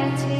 empty.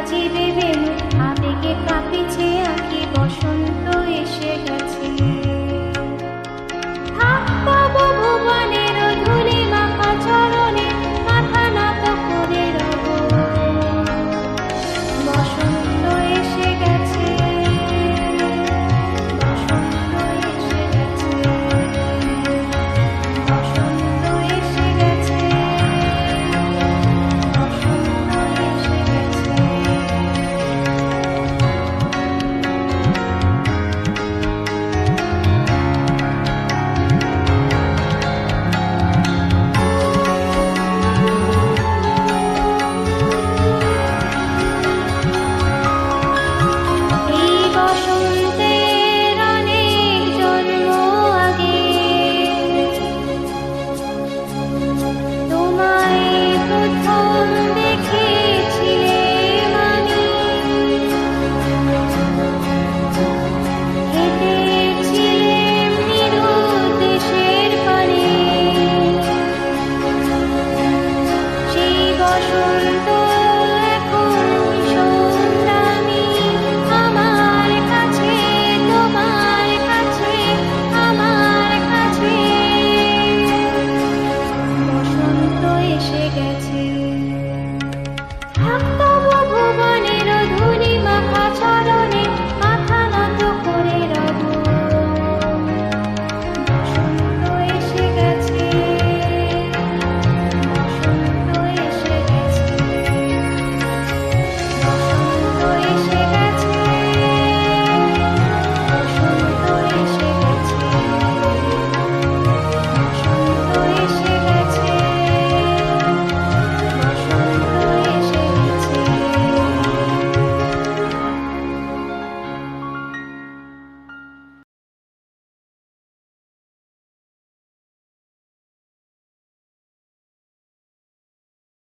বাজিবে Benu আবেগে কাঁপিছে